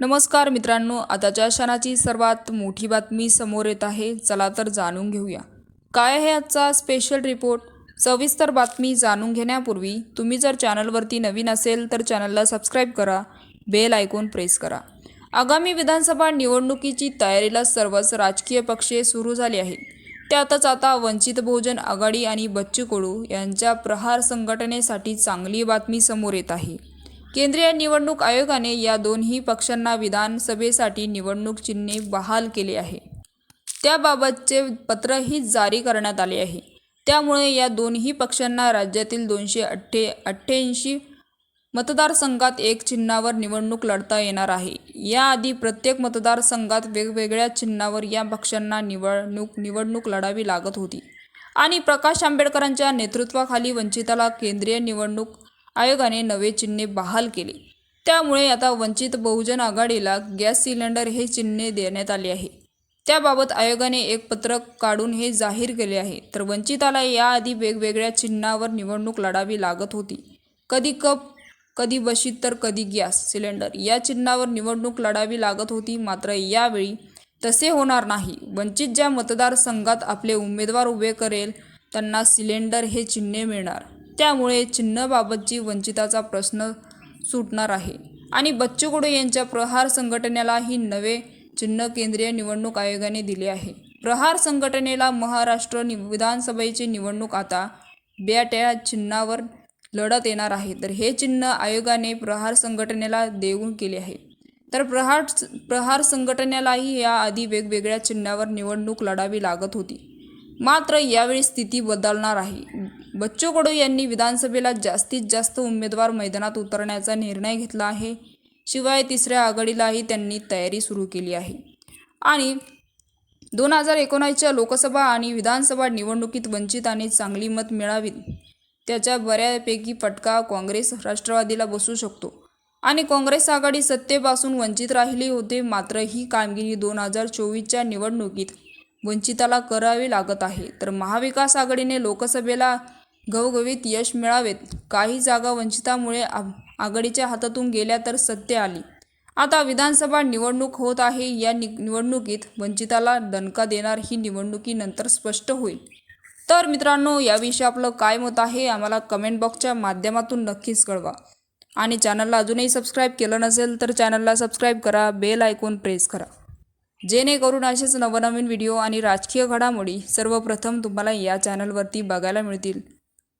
नमस्कार मित्रांनो आताच्या क्षणाची सर्वात मोठी बातमी समोर येत आहे. चला तर जाणून घेऊया. काय आहे आजचा स्पेशल रिपोर्ट सविस्तर बातमी जाणून घेण्यापूर्वी तुम्ही जर चॅनलवरती नवीन असेल तर चॅनलला सबस्क्राईब करा बेल आयकॉन प्रेस करा. आगामी विधानसभा निवडणुकीची तयारीला सर्वच राजकीय पक्षे सुरू झाली आहेत. त्यातच आता वंचित बहुजन आघाडी आणि बच्चू कडू यांच्या प्रहार संघटनेसाठी चांगली बातमी समोर येत आहे. केंद्रीय निवडणूक आयोगाने या दोन्ही पक्षांना विधानसभेसाठी निवडणूक चिन्हे बहाल केले आहे. त्याबाबतचे पत्रही जारी करण्यात आले आहे. त्यामुळे या दोन्ही पक्षांना राज्यातील दोनशे अठ्ठे अठ्ठ्याऐंशी मतदारसंघात एक चिन्हावर निवडणूक लढता येणार आहे. याआधी प्रत्येक मतदारसंघात वेगवेगळ्या चिन्हावर या पक्षांना निवडणूक निवडणूक लढावी लागत होती. आणि प्रकाश आंबेडकरांच्या नेतृत्वाखाली वंचिताला केंद्रीय निवडणूक आयोगाने नवे चिन्हे बहाल केले. त्यामुळे आता वंचित बहुजन आघाडीला गॅस सिलेंडर हे चिन्हे देण्यात आले आहे. त्याबाबत आयोगाने एक पत्रक काढून हे जाहीर केले आहे. तर वंचिताला याआधी वेगवेगळ्या चिन्हावर निवडणूक लढावी लागत होती. कधी कप कधी बशीत तर कधी गॅस सिलेंडर या चिन्हावर निवडणूक लढावी लागत होती. मात्र यावेळी तसे होणार नाही. वंचित ज्या मतदारसंघात आपले उमेदवार उभे करेल त्यांना सिलेंडर हे चिन्हे मिळणार. त्यामुळे चिन्हाबाबतची वंचिताचा प्रश्न सुटणार आहे. आणि बच्चू कडू यांच्या प्रहार संघटनेलाही नवे चिन्ह केंद्रीय निवडणूक आयोगाने दिले आहे. प्रहार संघटनेला महाराष्ट्र नि विधानसभेची निवडणूक आता ब्याट्या चिन्हावर लढत येणार आहे. तर हे चिन्ह आयोगाने प्रहार संघटनेला देऊन केले आहे. तर प्रहार प्रहार संघटनेलाही याआधी वेगवेगळ्या चिन्हावर निवडणूक लढावी लागत होती. मात्र यावेळी स्थिती बदलणार आहे. बच्चू कडू यांनी विधानसभेला जास्तीत जास्त उमेदवार मैदानात उतरण्याचा निर्णय घेतला आहे. शिवाय तिसऱ्या आघाडीलाही त्यांनी तयारी सुरू केली आहे. आणि दोन हजार एकोणावीसच्या लोकसभा आणि विधानसभा निवडणुकीत वंचितांनी चांगली मत मिळावीत. त्याच्या बऱ्यापैकी फटका काँग्रेस राष्ट्रवादीला बसू शकतो. आणि काँग्रेस आघाडी सत्तेपासून वंचित राहिली होते मात्र ही कामगिरी दोन हजार चोवीसच्या निवडणुकीत वंचिताला करावी लागत आहे. तर महाविकास आघाडीने लोकसभेला घवघवीत यश मिळावेत. काही जागा वंचितामुळे आ आघाडीच्या हातातून गेल्या तर सत्य आली. आता विधानसभा निवडणूक होत आहे. या नि निवडणुकीत वंचिताला दणका देणार ही निवडणुकीनंतर स्पष्ट होईल. तर मित्रांनो याविषयी आपलं काय मत आहे आम्हाला कमेंट बॉक्सच्या माध्यमातून नक्कीच कळवा. आणि चॅनलला अजूनही सबस्क्राईब केलं नसेल तर चॅनलला सबस्क्राईब करा. बेल आयकॉन प्रेस करा. जेणेकरून असेच नवनवीन व्हिडिओ आणि राजकीय घडामोडी सर्वप्रथम तुम्हाला या चॅनलवरती बघायला मिळतील.